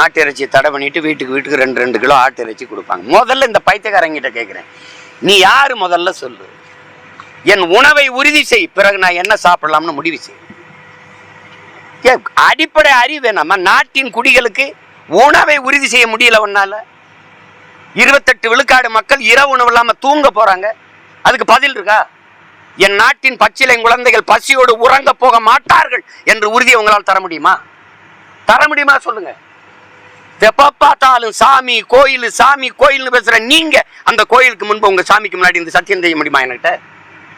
மாட்டு இறைச்சி தடை பண்ணிட்டு வீட்டுக்கு வீட்டுக்கு ரெண்டு ரெண்டு கிலோ ஆட்டு இறைச்சி கொடுப்பாங்க. முதல்ல இந்த பைத்தியக்காரங்கிட்ட கேட்குறேன் நீ யாரு முதல்ல சொல்லு. என் உணவை உறுதி செய். பிறகு நான் என்ன சாப்பிடலாம்னு முடிவு செய். அடிப்படை அறிவு நம்ம நாட்டின் குடிகளுக்கு உணவை உறுதி செய்ய முடியல உன்னால. இருபத்தெட்டு விழுக்காடு மக்கள் இரவு உணவு இல்லாம தூங்க போறாங்க. அதுக்கு பதில் இருக்கா? என் நாட்டின் பச்சிலை குழந்தைகள் பசியோடு உறங்க போக மாட்டார்கள் என்று உறுதியை உங்களால் தர முடியுமா? தர முடியுமா சொல்லுங்க. எப்ப பார்த்தாலும் சாமி கோயில் சாமி கோயில்னு பேசுற நீங்க அந்த கோயிலுக்கு முன்பு உங்க சாமிக்கு முன்னாடி இந்த சத்தியம் செய்ய முடியுமா என்கிட்ட?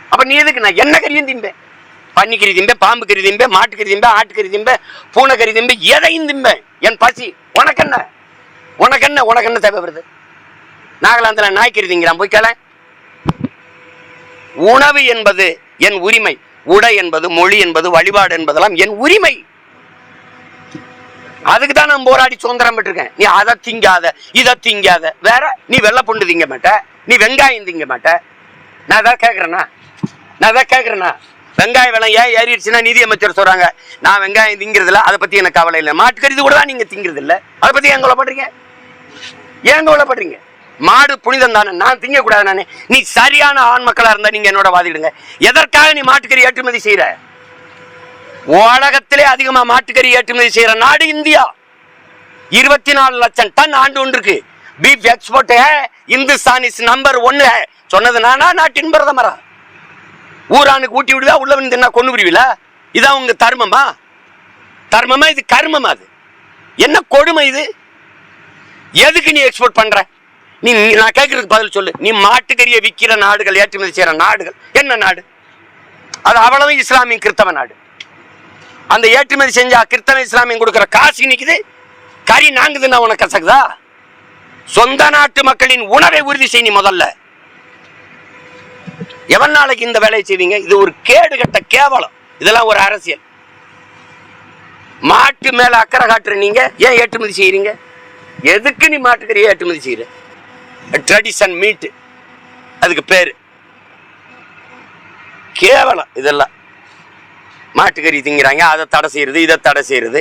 அப்ப நீ எதுக்கு நான் என்ன கறியும் திம்பேன் பன்னிக்கறி திம்பேன் பாம்பு கறி திம்பேன் மாட்டுக்கறி திம்பேன் ஆட்டுக்கறி திம்பேன் பூனைக்கறி திம்பேன் எதையும் திம்பேன் என் பசி. உனக்கு என்ன? உனக்கு என்ன? உனக்கு என்ன தேவைப்படுது நாகாலாந்தில் நாய்க்கறி திங்கிறான். போய் கேள. உணவு என்பது என் உரிமை. உடை என்பது மொழி என்பது வழிபாடு என்பதெல்லாம் என் உரிமை. அதுக்கு தான் நான் போராடி சுதந்திரம் பெற்றிருக்கேன். நீ அதை திங்காத இதை திங்காத. வேற நீ வெள்ளை பொண்டு திங்க மாட்ட. நீ வெங்காயம் திங்க மாட்ட. நான் அதான் கேட்குறேண்ணா நான் அதான் கேட்குறேண்ணா வெங்காய விலை ஏன் ஏறிடுச்சுன்னா நிதி அமைச்சர் சொல்றாங்க நான் வெங்காயம் திங்கிறதில்ல அதை பத்தி எனக்கு கவலை இல்லை. மாட்டுக்கறி கூட தான் நீங்க திங்கிறது இல்ல அதை பத்தி ஏன் கவலைப்படுறீங்க? ஏன் கவலைப்படுறீங்க? மாடு புனிதம் தானே. நான் திங்கக்கூடாது நானே. நீ சரியான ஆண் மக்களா இருந்தா நீங்க என்னோட வாதிடுங்க. எதற்காக நீ மாட்டுக்கறி ஏற்றுமதி செய்யற உலகத்திலே அதிகமா மாட்டுக்கறி ஏற்றுமதி செய்யற நாடு இந்தியா. இருபத்தி நாலு லட்சம் டன் ஆண்டு ஒன்றுக்கு beef export Hindustan is number ஒன்னு சொன்னது நானா? நாட்டின் பிரதமரா? ஊரானுக்கு ஊட்டி விடுவா உள்ள வந்து என்ன கொண்டு விடுவீல இதான் உங்க தர்மமா? தர்மமா? இது கர்மமா அது? என்ன கொடுமை இது? எதுக்கு நீ எக்ஸ்போர்ட் பண்ற? நீ நான் கேட்கறதுக்கு பதில் சொல்லு. நீ மாட்டுக்கறியை விற்கிற நாடுகள் ஏற்றுமதி செய்யற நாடுகள் என்ன நாடு? அது அவ்வளவு இஸ்லாமிய கிறித்தவ நாடு. அந்த ஏற்றுமதி செஞ்சா கிறிஸ்தவ இஸ்லாமியம் கொடுக்குற காசு நிற்குது கறி நாங்குதுன்னா உனக்கு கசக்குதா? சொந்த நாட்டு மக்களின் உணவை உறுதி செய் முதல்ல. எவன் நாளைக்கு இந்த வேலையை செய்வீங்க? இது ஒரு கேடு கட்ட கேவலம். இதெல்லாம் ஒரு அரசியல். மாட்டு மேல அக்கறை காட்டுற நீங்க ஏன் ஏற்றுமதி செய்யறீங்க? எதுக்கு நீ மாட்டுக்கறியை ஏற்றுமதி செய்யற? ட்ரெடிஷன் மீட் அதுக்கு பேரு. கேவலம் இதெல்லாம். மாட்டுக்கறி திங்கிறாங்க அதை தடை செய்கிறது இதை தடை செய்கிறது